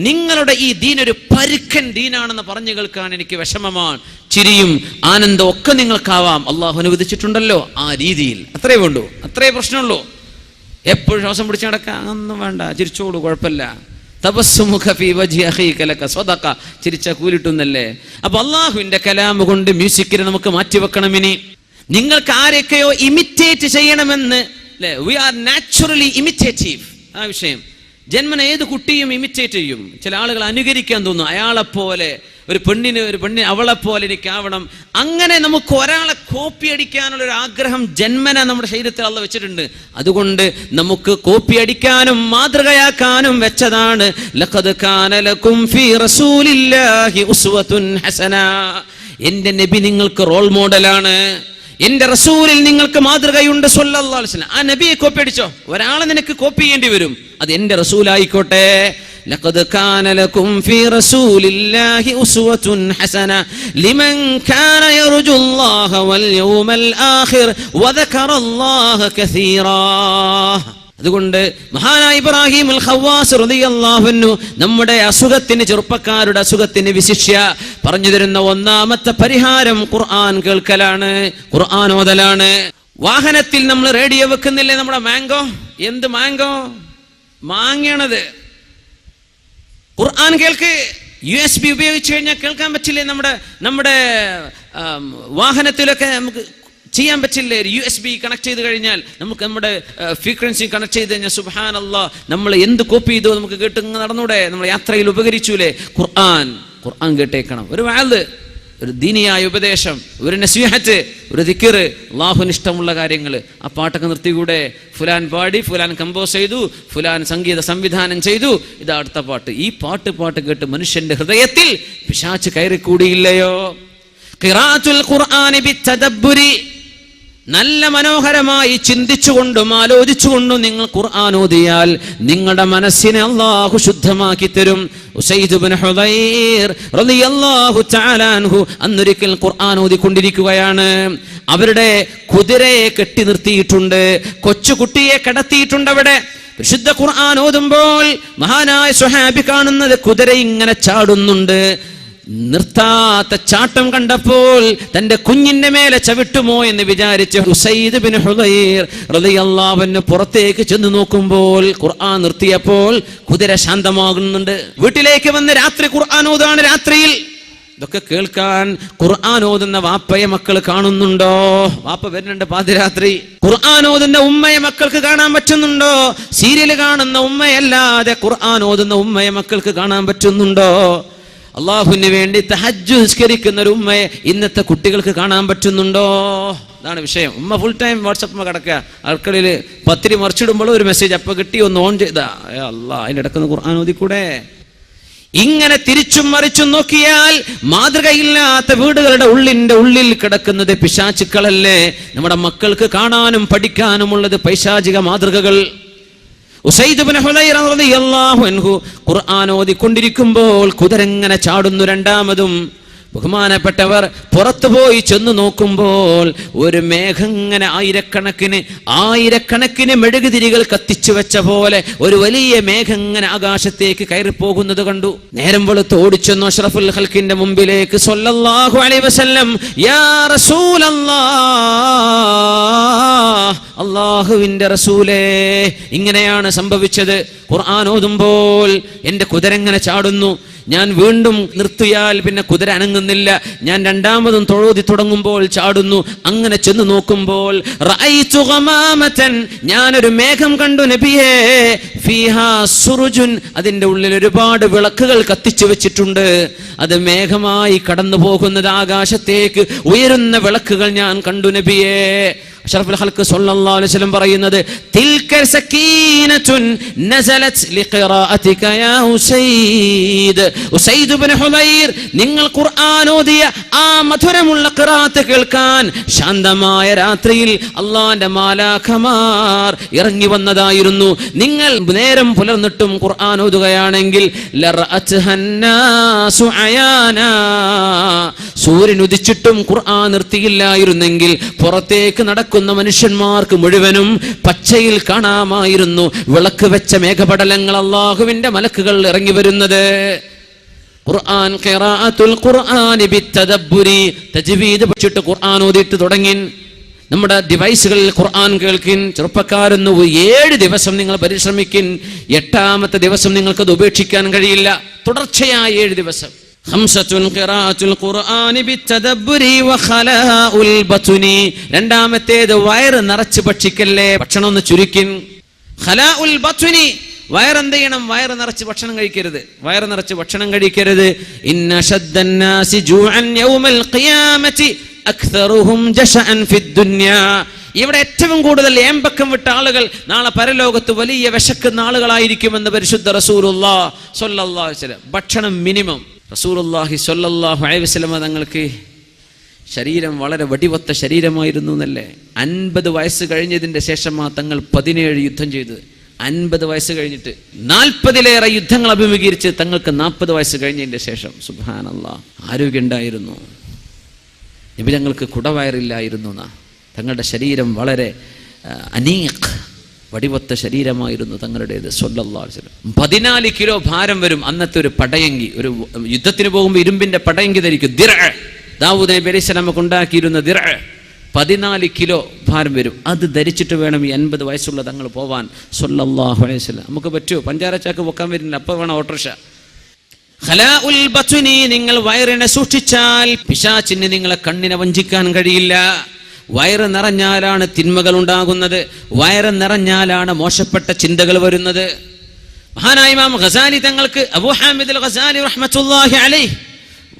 നിങ്ങളുടെ ഈ ദീൻ ഒരു പരുക്കൻ ദീനാണെന്ന് പറഞ്ഞു കേൾക്കാൻ എനിക്ക് വിഷമമാണ്. ചിരിയും ആനന്ദവും ഒക്കെ നിങ്ങൾക്കാവാം. അള്ളാഹു അനുവദിച്ചിട്ടുണ്ടല്ലോ ആ രീതിയിൽ. അത്രേ വേണ്ടു. അത്രേ പ്രശ്നമുള്ളൂ. എപ്പോഴും ശ്വാസം പിടിച്ച് നടക്കാം ഒന്നും വേണ്ട. ചിരിച്ചോളൂ കുഴപ്പമില്ല. ചിരിച്ച കൂലിട്ടുന്നല്ലേ? അപ്പൊ അള്ളാഹുവിന്റെ കലാമ് കൊണ്ട് മ്യൂസിക്കിനെ നമുക്ക് മാറ്റിവെക്കണം ഇനി. നിങ്ങൾക്ക് ആരെയൊക്കെയോ ഇമിറ്റേറ്റ് ചെയ്യണമെന്ന് അല്ലേ വി ആർ നാച്ചുറലി ഇമിറ്റേറ്റീവ് ആ വിഷയം. ജന്മന ഏത് കുട്ടിയും ഇമിറ്റേറ്റ് ചെയ്യും. ചില ആളുകൾ അനുകരിക്കാൻ തോന്നും അയാളെപ്പോലെ പോലെ ഒരു പെണ്ണിന് ഒരു പെണ്ണിന് അവളെ പോലെ എനിക്കാവണം. അങ്ങനെ നമുക്ക് ഒരാളെ കോപ്പി അടിക്കാനുള്ള ഒരു ആഗ്രഹം ജന്മന നമ്മുടെ ശരീരത്തിൽ അള്ള വെച്ചിട്ടുണ്ട്. അതുകൊണ്ട് നമുക്ക് കോപ്പി അടിക്കാനും മാതൃകയാക്കാനും വെച്ചതാണ്. എന്റെ നബി നിങ്ങൾക്ക് റോൾ മോഡലാണ് എന്റെ റസൂലിൽ നിങ്ങൾക്ക് മാതൃകയുണ്ട് സല്ലല്ലാഹു അലൈഹി വസല്ലം ആ നബിയെ കോപ്പി അടിച്ചോ ഒരാളെ നിനക്ക് കോപ്പി ചെയ്യേണ്ടി വരും അത് എന്റെ റസൂലായിക്കോട്ടെ لقد كان لكم في رسول الله أسوة حسنة لمن كان يرجو الله واليوم الآخر وذكر الله كثيرا അതുകൊണ്ട് മഹാനായ ഇബ്രാഹിം അൽ ഖവാസ് അൻഹു നമ്മുടെ അസുഖത്തിന് ചെറുപ്പക്കാരുടെ അസുഖത്തിന് വിശിഷ്യ പറഞ്ഞു തരുന്ന ഒന്നാമത്തെ പരിഹാരം ഖുർആൻ കേൾക്കലാണ് ഖുർആൻ ഓതലാണ്. വാഹനത്തിൽ നമ്മൾ റേഡിയോ വെക്കുന്നില്ലേ നമ്മുടെ മാംഗോ? എന്ത് മാംഗോ? മാങ്ങണത് ഖുർആൻ കേൾക്ക്. യു എസ് ബി ഉപയോഗിച്ച് കഴിഞ്ഞാൽ കേൾക്കാൻ പറ്റില്ലേ നമ്മുടെ നമ്മുടെ വാഹനത്തിലൊക്കെ നമുക്ക് ചെയ്യാൻ പറ്റില്ലേ? യു എസ് ബി കണക്ട് ചെയ്ത് കഴിഞ്ഞാൽ നമുക്ക് നമ്മുടെ ഫ്രീക്വൻസി കണക്ട് ചെയ്ത് കഴിഞ്ഞാൽ സുബാൻ അള്ളാ നമ്മൾ എന്ത് കോപ്പി ചെയ്തോ നമുക്ക് കേട്ട് നടന്നൂടെ? നമ്മൾ യാത്രയിൽ ഉപകരിച്ചൂലേ? ഖുർആൻ ഖുർആൻ കേട്ടേക്കണം. ഒരു വാൽ ഒരു ദീനിയായ ഉപദേശം ഒരു നസീഹത്ത് ഒരു ദിക്കറ് ലാഹുനിഷ്ടമുള്ള കാര്യങ്ങൾ ആ പാട്ടൊക്കെ നിർത്തിക്കൂടെ? ഫുലാൻ പാടി ഫുലാൻ കമ്പോസ് ചെയ്തു ഫുലാൻ സംഗീത സംവിധാനം ചെയ്തു. ഇതാ അടുത്ത പാട്ട്. ഈ പാട്ട് പാട്ട് കേട്ട് മനുഷ്യന്റെ ഹൃദയത്തിൽ പിശാച്ച് കയറിക്കൂടിയില്ലയോ? ഖിറാത്തുൽ ബി ബിത്തദബ്ബുരി നല്ല മനോഹരമായി ചിന്തിച്ചുകൊണ്ടും ആലോചിച്ചുകൊണ്ടും നിങ്ങൾ ഖുർആൻ ഓതിയാൽ നിങ്ങളുടെ മനസ്സിനെ അള്ളാഹു ശുദ്ധമാക്കി തരും. അന്നൊരിക്കൽ ഖുർആൻ ഓതിക്കൊണ്ടിരിക്കുകയാണ്. അവരുടെ കുതിരയെ കെട്ടി നിർത്തിയിട്ടുണ്ട്. കൊച്ചുകുട്ടിയെ കിടത്തിയിട്ടുണ്ട് അവിടെ. വിശുദ്ധ ഖുർആൻ ഓതുമ്പോൾ മഹാനായ സുഹാബി കാണുന്നത് കുതിര ഇങ്ങനെ ചാടുന്നുണ്ട്. നിർത്താത്ത ചാട്ടം കണ്ടപ്പോൾ തന്റെ കുഞ്ഞിന്റെ മേലെ ചവിട്ടുമോ എന്ന് വിചാരിച്ച് ഹുസൈദ് ബിൻ ഹുദൈർ റളിയല്ലാഹുവിന് പുറത്തേക്ക് ചെന്ന് നോക്കുമ്പോൾ ഖുർആൻ നിർത്തിയപ്പോൾ കുതിര ശാന്തമാകുന്നുണ്ട്. വീട്ടിലേക്ക് വന്ന് രാത്രി ഖുർആൻ രാത്രിയിൽ. ഇതൊക്കെ കേൾക്കാൻ ഖുർആൻ ഓതുന്ന വാപ്പയെ മക്കൾ കാണുന്നുണ്ടോ? വാപ്പ വരുന്നുണ്ട് പാതിരാത്രി. ഖുർആൻ ഓതുന്ന ഉമ്മയെ മക്കൾക്ക് കാണാൻ പറ്റുന്നുണ്ടോ? സീരിയൽ കാണുന്ന ഉമ്മയല്ലാതെ ഖുർആൻ ഓതുന്ന ഉമ്മയെ മക്കൾക്ക് കാണാൻ പറ്റുന്നുണ്ടോ? അള്ളാഹുവിന് വേണ്ടി തഹജ്ജു നിസ്കരിക്കുന്ന ഒരു ഉമ്മയെ ഇന്നത്തെ കുട്ടികൾക്ക് കാണാൻ പറ്റുന്നുണ്ടോ? അതാണ് വിഷയം. ഉമ്മ ഫുൾ ടൈം വാട്സപ്പ് കിടക്കുക. അടുക്കളയിൽ പത്തിരി മറിച്ചിടുമ്പോൾ ഒരു മെസ്സേജ് അപ്പൊ കിട്ടി ഒന്ന് ഓൺ ചെയ്താ. അല്ല അതിന്റെ ഇടക്കുന്ന ഖുർആൻ ഓതിക്കൂടെ? ഇങ്ങനെ തിരിച്ചും മറിച്ചും നോക്കിയാൽ മാതൃകയില്ലാത്ത വീടുകളുടെ ഉള്ളിന്റെ ഉള്ളിൽ കിടക്കുന്നത് പിശാചുക്കളല്ലേ? നമ്മുടെ മക്കൾക്ക് കാണാനും പഠിക്കാനുമുള്ളത് പൈശാചിക മാതൃകകൾ ഉസൈദ് ഇബ്നു ഹുദൈറ റളിയല്ലാഹു അൻഹു ഖുർആൻ ഓതിക്കൊണ്ടിരിക്കുമ്പോൾ കുതിരങ്ങനെ ചാടുന്നു രണ്ടാമതും ബഹുമാനപ്പെട്ടവർ പുറത്തുപോയി ചെന്നു നോക്കുമ്പോൾ ഒരു മേഘം ഇങ്ങനെ ആയിരക്കണക്കിന് ആയിരക്കണക്കിന് മെഴുകുതിരികൾ കത്തിച്ചു വെച്ച പോലെ ഒരു വലിയ മേഘം ഇങ്ങനെ ആകാശത്തേക്ക് കയറി പോകുന്നത് കണ്ടു. നേരം വെളുത്ത് ഓടിച്ചെന്നു അഷ്റഫുൽ ഹൽക്കിന്റെ മുമ്പിലേക്ക് വസല്ലം അള്ളാഹുവിന്റെ റസൂലേ ഇങ്ങനെയാണ് സംഭവിച്ചത്. ഖുർആൻ ഓതുമ്പോൾ എന്റെ കുതിരങ്ങനെ ചാടുന്നു. ഞാൻ വീണ്ടും നിർത്തിയാൽ പിന്നെ കുതിര അനങ്ങുന്നില്ല. ഞാൻ രണ്ടാമതും തൊഴുതി തുടങ്ങുമ്പോൾ ചാടുന്നു. അങ്ങനെ ചെന്ന് നോക്കുമ്പോൾ ഞാനൊരു മേഘം കണ്ടു നബിയേ. സുറുജുൻ. അതിന്റെ ഉള്ളിൽ ഒരുപാട് വിളക്കുകൾ കത്തിച്ചു വെച്ചിട്ടുണ്ട്. അത് മേഘമായി കടന്നു പോകുന്നത് ആകാശത്തേക്ക്. ഉയരുന്ന വിളക്കുകൾ ഞാൻ കണ്ടു നബിയേ. അഷ്റഫുൽ ഖൽഖ് സല്ലല്ലാഹു അലൈഹി വസല്ലം പറയുന്നത് തിൽക സകീനതുൻ നസലത് ലിഖിറാഅതിക യാ ഉസൈദ്. ഉസൈദ് ഇബ്നു ഹുദൈർ നിങ്ങൾ ഖുർആൻ ഓതിയ ആ മധുരമുള്ള ഖിറാഅത്ത് കേൾക്കാൻ ശാന്തമായ രാത്രിയിൽ അള്ളാന്റെ മാലാഖമാർ ഇറങ്ങി വന്നതായിരുന്നു. നിങ്ങൾ നേരം പുലർന്നിട്ടും ഖുർആൻ ഓതുകയാണെങ്കിൽ സൂര്യൻ ഉദിച്ചിട്ടും ഖുർആൻ നിർത്തിയില്ലായിരുന്നെങ്കിൽ പുറത്തേക്ക് നടക്കുന്ന നടക്കുന്ന മനുഷ്യന്മാർക്ക് മുഴുവനും പച്ചയിൽ കാണാമായിരുന്നു. വിളക്ക് വെച്ച മേഘപടലങ്ങൾ അള്ളാഹുവിന്റെ മലക്കുകൾ ഇറങ്ങി വരുന്നത്. ഖുർആൻ ബിത്തദബ്ബുരി. തജ്വീദ് പഠിച്ചിട്ട് ഖുർആൻ തുടങ്ങി നമ്മുടെ ഡിവൈസുകളിൽ ഖുർആൻ കേൾക്കിൻ. ചെറുപ്പക്കാരെന്ന് ഏഴ് ദിവസം നിങ്ങൾ പരിശ്രമിക്കിൻ. എട്ടാമത്തെ ദിവസം നിങ്ങൾക്കത് ഉപേക്ഷിക്കാൻ കഴിയില്ല. തുടർച്ചയായ ഏഴ് ദിവസം. രണ്ടാമത്തേത് വയറ് നിറച്ച് ഭക്ഷിക്കല്ലേ? ഭക്ഷണം ഒന്ന് ചുരുക്കിൻ വയറെന്ത് ചെയ്യണം? വയറ് നിറച്ച് ഭക്ഷണം കഴിക്കരുത്. വയറ് നിറച്ച് ഭക്ഷണം കഴിക്കരുത്. ഇവിടെ ഏറ്റവും കൂടുതൽ ഏമ്പക്കം വിട്ട ആളുകൾ നാളെ പരലോകത്ത് വലിയ വിശക്കുന്ന ആളുകളായിരിക്കുമെന്ന് പരിശുദ്ധ റസൂലുള്ളാ വസല്ലം. ഭക്ഷണം മിനിമം. റസൂലുള്ളാഹി സൊല്ലാഹു അലൈഹി വസല്ലം തങ്ങൾക്ക് ശരീരം വളരെ വടിവത്ത ശരീരമായിരുന്നു എന്നല്ലേ? അൻപത് വയസ്സ് കഴിഞ്ഞതിന്റെ ശേഷമാ തങ്ങൾ പതിനേഴ് യുദ്ധം ചെയ്തത് അൻപത് വയസ്സ് കഴിഞ്ഞിട്ട് നാൽപ്പതിലേറെ യുദ്ധങ്ങൾ അഭിമുഖീകരിച്ച് തങ്ങൾക്ക് നാൽപ്പത് വയസ്സ് കഴിഞ്ഞതിന്റെ ശേഷം സുബാനല്ല ആരോഗ്യം ഉണ്ടായിരുന്നു. നബി ഞങ്ങൾക്ക് കുടവയറില്ലായിരുന്നു എന്നാ. തങ്ങളുടെ ശരീരം വളരെ അനീഖ്. വടിവത്ത ശരീരമായിരുന്നു തങ്ങളുടേത് വസല്ലം. പതിനാല് കിലോ ഭാരം വരും അന്നത്തെ ഒരു പടയങ്കി ഒരു യുദ്ധത്തിന് പോകുമ്പോൾ ഇരുമ്പിന്റെ പടയങ്കി ധരിക്കും. ദിറ. ദാവൂദ് നബി അലൈഹി ഉണ്ടാക്കിയിരുന്ന ദിറ. പതിനാല് കിലോ ഭാരം വരും. അത് ധരിച്ചിട്ട് വേണം ഈ അൻപത് വയസ്സുള്ള തങ്ങൾ പോവാൻ. സല്ലല്ലാഹു അലൈഹി നമുക്ക് പറ്റുമോ പഞ്ചാര ചാക്ക് പൊക്കാൻ വരുന്നില്ല. അപ്പോൾ വേണം ഓട്ടോറിക്ഷ. നിങ്ങൾ വയറിനെ സൂക്ഷിച്ചാൽ പിശാച്ചിന് നിങ്ങളെ കണ്ണിനെ വഞ്ചിക്കാൻ കഴിയില്ല. വയറ് നിറഞ്ഞാലാണ് തിന്മകൾ ഉണ്ടാകുന്നത് വയറ് നിറഞ്ഞാലാണ് മോശപ്പെട്ട ചിന്തകൾ വരുന്നത്. മഹാനായ ഇമാം ഖസാലി തങ്ങൾക്ക് അബൂ ഹാമിദ് ഖസാലി റഹ്മത്തുള്ളാഹി അലൈഹി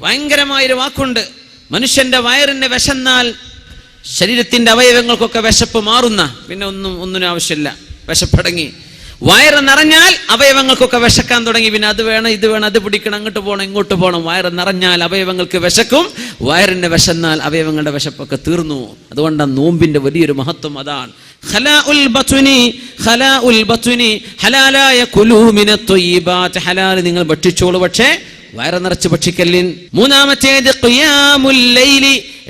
ഭയങ്കരമായൊരു വാക്കുണ്ട്. മനുഷ്യന്റെ വയറിന് വിശന്നാൽ ശരീരത്തിന്റെ അവയവങ്ങൾക്കൊക്കെ വിശപ്പ് മാറുന്ന പിന്നെ ഒന്നും ഒന്നിനും ആവശ്യമില്ല. വിശപ്പടങ്ങി വയറ് നിറഞ്ഞാൽ അവയവങ്ങൾക്കൊക്കെ വിശക്കാൻ തുടങ്ങി. പിന്നെ അത് വേണം ഇത് വേണം അത് പിടിക്കണം അങ്ങോട്ട് പോകണം ഇങ്ങോട്ട് പോകണം. വയറ് നിറഞ്ഞാൽ അവയവങ്ങൾക്ക് വിശക്കും. വയറിന്റെ വിശന്നാൽ അവയവങ്ങളുടെ വിശപ്പൊക്കെ തീർന്നു. അതുകൊണ്ടാണ് നോമ്പിന്റെ വലിയൊരു മഹത്വം അതാണ്. ഹലാലായ നിങ്ങൾ ഭക്ഷിച്ചോളൂ പക്ഷേ വയറ് നിറച്ച് ഭക്ഷിക്കല്ലിൻ. മൂന്നാമത്തേത്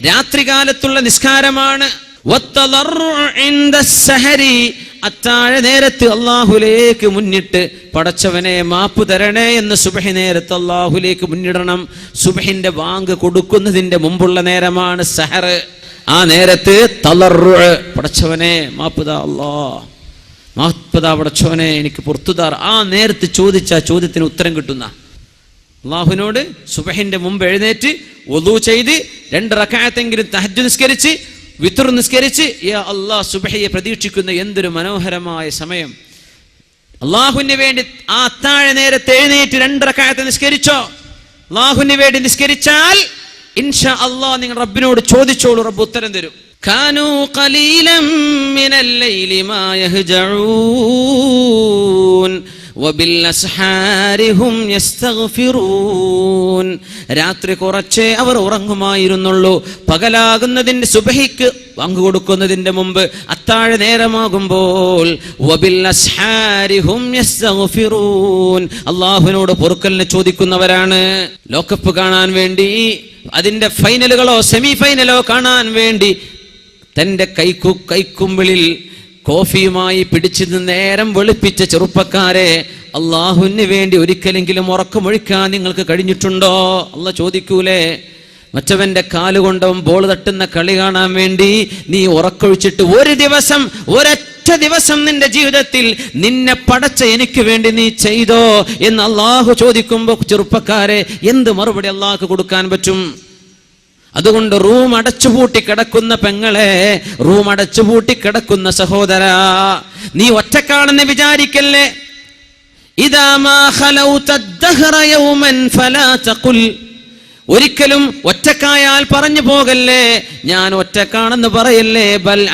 രാത്രികാലത്തുള്ള നിസ്കാരമാണ്. അത്താഴ നേരത്ത് അള്ളാഹുലേക്ക് മുന്നിട്ട് പടച്ചവനെ മാപ്പ് തരണേ എന്ന് സുബഹി നേരത്ത് അള്ളാഹുലേക്ക് മുന്നിടണം. സുബഹിന്റെ വാങ്ക് കൊടുക്കുന്നതിന്റെ മുമ്പുള്ള നേരമാണ് സഹർ. ആ നേരത്ത് തളർറു പടച്ചവനെ മാപ്പുതാ അല്ലാ മാപ്പുതാ പടച്ചവനെ എനിക്ക് പുറത്തുതാർ ആ നേരത്ത് ചോദിച്ച ചോദ്യത്തിന് ഉത്തരം കിട്ടുന്ന. അള്ളാഹുവിനോട് സുബഹിന്റെ മുമ്പ് എഴുന്നേറ്റ് ഒതു ചെയ്ത് രണ്ട് റക്കായത്തെങ്കിലും തഹജ് നിസ്കരിച്ച് വിത്തുർ നിസ്കരിച്ച് യാ അള്ളാഹ് സുബഹയെ പ്രതീക്ഷിക്കുന്ന എന്തൊരു മനോഹരമായ സമയം അള്ളാഹുവിന് വേണ്ടി ആ അത്താഴ നേരത്തെ എഴുന്നേറ്റ് രണ്ട് റക്കായത്തെ നിസ്കരിച്ചോ അള്ളാഹുവിന് വേണ്ടി നിസ്കരിച്ചാൽ ഇൻഷാ അള്ളാഹ് നിങ്ങൾ റബ്ബിനോട് ചോദിച്ചോളൂ റബ്ബ് ഉത്തരം തരും كانوا قليلا من الليل ما يهجعون وبالأسحار هم يستغفرون രാത്രി കുറച്ചേ അവർ ഉറങ്ങുമായിരുന്നുള്ളൂ. പകലാകുന്നതിന്റെ സുബഹിക്ക് പങ്കുകൊടുക്കുന്നതിന്റെ മുമ്പ് അത്താഴ നേരമാകുമ്പോൾ. അള്ളാഹുവിനോട് പൊറുക്കലിനെ ചോദിക്കുന്നവരാണ്. ലോകകപ്പ് കാണാൻ വേണ്ടി അതിന്റെ ഫൈനലുകളോ സെമി ഫൈനലോ കാണാൻ വേണ്ടി തന്റെ കൈക്കു കൈക്കുമ്പിളിൽ കോഫിയുമായി പിടിച്ചു നേരം വെളുപ്പിച്ച ചെറുപ്പക്കാരെ അള്ളാഹുവിന് വേണ്ടി ഒരിക്കലെങ്കിലും ഉറക്കമൊഴിക്കാൻ നിങ്ങൾക്ക് കഴിഞ്ഞിട്ടുണ്ടോ? അല്ല ചോദിക്കൂലേ? മറ്റവന്റെ കാലുകൊണ്ടവൻ ബോൾ തട്ടുന്ന കളി കാണാൻ വേണ്ടി നീ ഉറക്കൊഴിച്ചിട്ട് ഒരു ദിവസം ഒരൊറ്റ ദിവസം നിന്റെ ജീവിതത്തിൽ നിന്നെ പടച്ച എനിക്ക് വേണ്ടി നീ ചെയ്തോ എന്ന് അള്ളാഹു ചോദിക്കുമ്പോൾ ചെറുപ്പക്കാരെ എന്ത് മറുപടി അള്ളാഹു കൊടുക്കാൻ പറ്റും? അതുകൊണ്ട് റൂം അടച്ചുപൂട്ടി കിടക്കുന്ന പെങ്ങളെ റൂം അടച്ചുപൂട്ടി കിടക്കുന്ന സഹോദര നീ ഒറ്റക്കാണെന്ന് വിചാരിക്കല്ലേ? ഒരിക്കലും ഒറ്റക്കായാൽ പറഞ്ഞു പോകല്ലേ? ഞാൻ ഒറ്റക്കാണെന്ന് പറയല്ലേ? ബൽ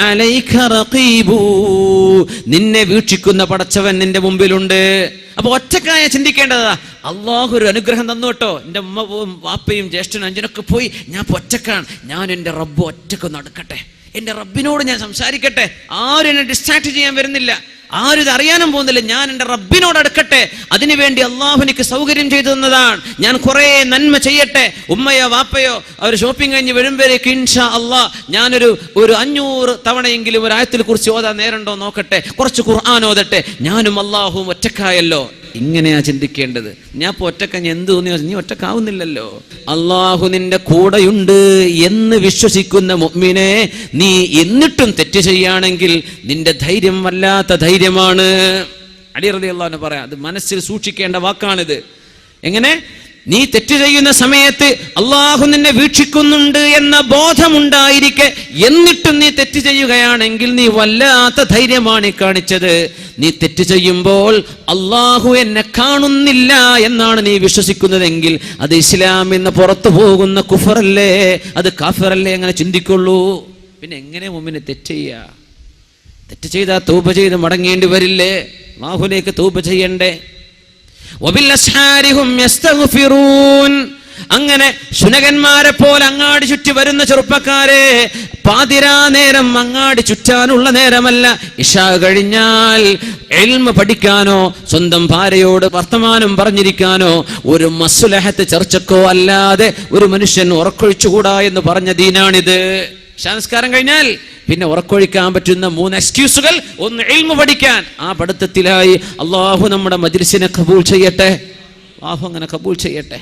നിന്നെ വീക്ഷിക്കുന്ന പടച്ചവൻ നിന്റെ മുമ്പിലുണ്ട്. അപ്പൊ ഒറ്റക്കായ ചിന്തിക്കേണ്ടതാ അള്ളാഹു ഒരു അനുഗ്രഹം തന്നു കേട്ടോ. എന്റെ ഉമ്മ വാപ്പയും ജ്യേഷ്ഠനും അഞ്ചനൊക്കെ പോയി. ഞാൻ ഒറ്റക്കാണ്. ഞാൻ എന്റെ റബ്ബ് ഒറ്റയ്ക്ക് നടക്കട്ടെ എന്റെ റബ്ബിനോട് ഞാൻ സംസാരിക്കട്ടെ. ആരും എന്നെ ഡിസ്ട്രാക്ട് ചെയ്യാൻ വരുന്നില്ല. ആരും ഇത് അറിയാനും പോകുന്നില്ല. ഞാൻ എന്റെ റബ്ബിനോട് അടുക്കട്ടെ. അതിനുവേണ്ടി അള്ളാഹു എനിക്ക് സൗകര്യം ചെയ്തു തന്നതാണ്. ഞാൻ കുറേ നന്മ ചെയ്യട്ടെ. ഉമ്മയോ വാപ്പയോ അവർ ഷോപ്പിംഗ് കഴിഞ്ഞ് വരുമ്പോഴേക്ക് ഇൻഷാ അള്ളാഹ് ഞാനൊരു ഒരു അഞ്ഞൂറ് തവണയെങ്കിലും ഒരു ആയത്തിൽ കുറിച്ച് ഓതാൻ നേരണ്ടോ നോക്കട്ടെ. കുറച്ച് ഖുർആൻ ഓതട്ടെ. ഞാനും അള്ളാഹുവും ഒറ്റക്കായല്ലോ. ഇങ്ങനെയാ ചിന്തിക്കേണ്ടത്? ഞാൻ ഇപ്പൊ ഞാൻ എന്ത് തോന്നിയോ നീ ഒറ്റക്കാവുന്നില്ലല്ലോ. അള്ളാഹു നിന്റെ കൂടെയുണ്ട് എന്ന് വിശ്വസിക്കുന്ന മുമ്മിനെ നീ എന്നിട്ടും തെറ്റ് ചെയ്യുകയാണെങ്കിൽ നിന്റെ ധൈര്യം വല്ലാത്ത ധൈര്യമാണ്. അടിയറതി അള്ളാഹുനെ പറയാം അത് മനസ്സിൽ സൂക്ഷിക്കേണ്ട വാക്കാണിത്. എങ്ങനെ? നീ തെറ്റ് ചെയ്യുന്ന സമയത്ത് അള്ളാഹു നിന്നെ വീക്ഷിക്കുന്നുണ്ട് എന്ന ബോധമുണ്ടായിരിക്കെ എന്നിട്ടും നീ തെറ്റ് ചെയ്യുകയാണെങ്കിൽ നീ വല്ലാത്ത ധൈര്യമാണ് കാണിച്ചത്. നീ തെറ്റ് ചെയ്യുമ്പോൾ അള്ളാഹു എന്നെ കാണുന്നില്ല എന്നാണ് നീ വിശ്വസിക്കുന്നതെങ്കിൽ അത് ഇസ്ലാം എന്ന് പുറത്തു പോകുന്ന കുഫറല്ലേ? അത് കാഫറല്ലേ? അങ്ങനെ ചിന്തിക്കുള്ളൂ. പിന്നെ എങ്ങനെ മുമ്പിനെ തെറ്റ് ചെയ്യുക തെറ്റ് ചെയ്താൽ തൂപ ചെയ്ത് മടങ്ങേണ്ടി വരില്ലേ? അള്ളാഹുലേക്ക് തൂപ ചെയ്യണ്ടേ. അങ്ങനെ ശുനകന്മാരെ പോലെ അങ്ങാടി ചുറ്റി വരുന്ന ചെറുപ്പക്കാരെ പാതിരാ നേരം അങ്ങാടി ചുറ്റാനുള്ള നേരമല്ല. ഇഷ കഴിഞ്ഞാൽ എൽമ പഠിക്കാനോ സ്വന്തം ഭാര്യയോട് വർത്തമാനം പറഞ്ഞിരിക്കാനോ ഒരു മസുലഹത്ത് ചർച്ചക്കോ അല്ലാതെ ഒരു മനുഷ്യൻ ഉറക്കൊഴിച്ചുകൂടാ എന്ന് പറഞ്ഞ ദീനാണിത്. സംസ്കാരം കഴിഞ്ഞാൽ പിന്നെ ഉറക്കൊഴിക്കാൻ പറ്റുന്ന മൂന്ന് എക്സ്ക്യൂസുകൾ ഒന്ന് എൽമു പഠിക്കാൻ. ആ പഠിത്തത്തിലായി അള്ളാഹു നമ്മുടെ മജിൽസിനെ കബൂൾ ചെയ്യട്ടെ. അള്ളാഹു അങ്ങനെ കബൂൾ ചെയ്യട്ടെ.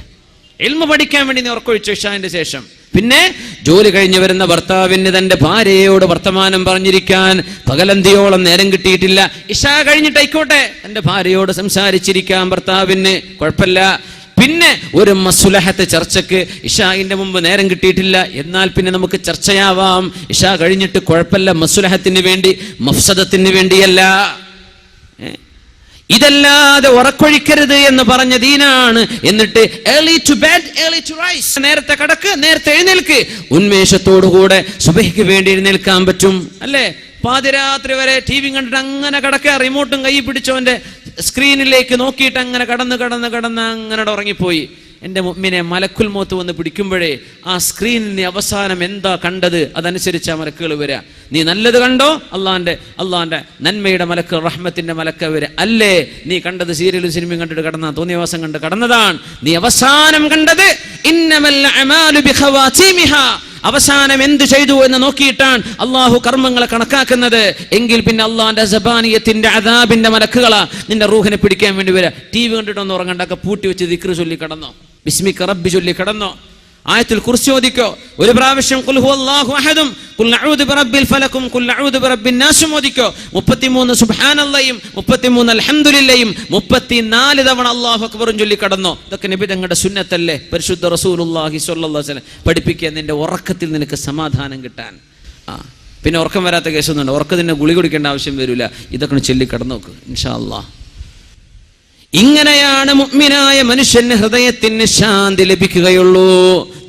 എൽമ പഠിക്കാൻ വേണ്ടി നീ ഉറക്കൊഴിച്ചു ഇഷാന്റെ ശേഷം. പിന്നെ ജോലി കഴിഞ്ഞു വരുന്ന ഭർത്താവിന് തന്റെ ഭാര്യയോട് വർത്തമാനം പറഞ്ഞിരിക്കാൻ പകലന്തിയോളം നേരം കിട്ടിയിട്ടില്ല. ഇഷ കഴിഞ്ഞിട്ടായിക്കോട്ടെ തന്റെ ഭാര്യയോട് സംസാരിച്ചിരിക്കാം ഭർത്താവിന്. കുഴപ്പമില്ല. പിന്നെ ഒരു മസുലഹത്ത് ചർച്ചക്ക് ഇഷായിന്റെ മുമ്പ് നേരം കിട്ടിയിട്ടില്ല. എന്നാൽ പിന്നെ നമുക്ക് ചർച്ചയാവാം. ഇഷ കഴിഞ്ഞിട്ട് കുഴപ്പമില്ല. മസുലഹത്തിന് വേണ്ടി മഫ്സദത്തിന് വേണ്ടിയല്ല? ഇതല്ലാതെ ഉറക്കൊഴിക്കരുത് എന്ന് പറഞ്ഞ ദീനാണ്. എന്നിട്ട് ടു ടു റൈസ് നേരത്തെ കടക്ക് നേരത്തെ എഴുന്നേൽക്ക്. ഉന്മേഷത്തോടുകൂടെ സുബഹിക്ക് വേണ്ടി എഴുന്നേൽക്കാൻ പറ്റും. അല്ലേ? പാതിരാത്രി വരെ ടി വി കണ്ടിട്ട് അങ്ങനെ കിടക്കുക. റിമോട്ടും കൈ പിടിച്ചവന്റെ സ്ക്രീനിലേക്ക് നോക്കിയിട്ട് അങ്ങനെ കടന്ന് കടന്ന് കടന്ന് അങ്ങനെ ഉറങ്ങിപ്പോയി. എന്റെ മുമ്മിനെ മലക്കുൽ മോത്ത് വന്ന് പിടിക്കുമ്പോഴേ ആ സ്ക്രീനിൽ അവസാനം എന്താ കണ്ടത്? അതനുസരിച്ച് ആ മലക്കുകൾ വരിക നീ നല്ലത് കണ്ടോ? അള്ളാന്റെ അള്ളാന്റെ നന്മയുടെ മലക്ക് റഹ്മത്തിന്റെ മലക്ക് വരെ അല്ലേ? നീ കണ്ടത് സീരിയലും സിനിമയും കണ്ടിട്ട് കടന്ന. തോന്നിയവാസം കണ്ട് കടന്നതാണ്. നീ അവസാനം കണ്ടത് ബിഖവാതീമിഹാ അവസാനം എന്ത് ചെയ്തു എന്ന് നോക്കിയിട്ടാണ് അള്ളാഹു കർമ്മങ്ങളെ കണക്കാക്കുന്നത്. എങ്കിൽ പിന്നെ അള്ളാഹിന്റെ ജബാനിയത്തിന്റെ അദാബിന്റെ മലക്കുകളാ നിന്റെ റൂഹിനെ പിടിക്കാൻ വേണ്ടി വരിക. ടി വി കണ്ടിട്ടൊന്നും ഉറങ്ങണ്ടൊക്കെ പൂട്ടി വെച്ച് ദിക്റ് ചൊല്ലി കിടന്നോ. ബിസ്മിക്ക് റബ്ബി ചൊല്ലി കിടന്നോ. ആയത്തിൽ കുറിച്ച് ചോദിക്കോ? ഒരു പ്രാവശ്യം ഹുവല്ലാഹു അഹദും ഖുൽ അഊദു ബിറബ്ബിൽ ഫലക്കും ഖുൽ അഊദു ബിറബ്ബിൻ നാസും ഓദിക്കോ? 33 സുബ്ഹാനല്ലാഹയും 33 അൽഹംദുലില്ലയും 34 തവണ കടന്നോ? ഇതൊക്കെ നബി തങ്ങളുടെ സുന്നത്തല്ലേ? പരിശുദ്ധ വസല്ലം പഠിപ്പിക്കുക നിന്റെ ഉറക്കത്തിൽ നിനക്ക് സമാധാനം കിട്ടാൻ. ആ പിന്നെ ഉറക്കം വരാത്ത കേസൊന്നുണ്ട്. ഉറക്കത്തിന് ഗുളി കുടിക്കേണ്ട ആവശ്യം വരില്ല ഇതൊക്കെ ചൊല്ലി ഇൻഷാ അല്ലാഹ്. ഇങ്ങനെയാണ് മുഗ്മിനായ മനുഷ്യന് ഹൃദയത്തിന് ശാന്തി ലഭിക്കുകയുള്ളൂ.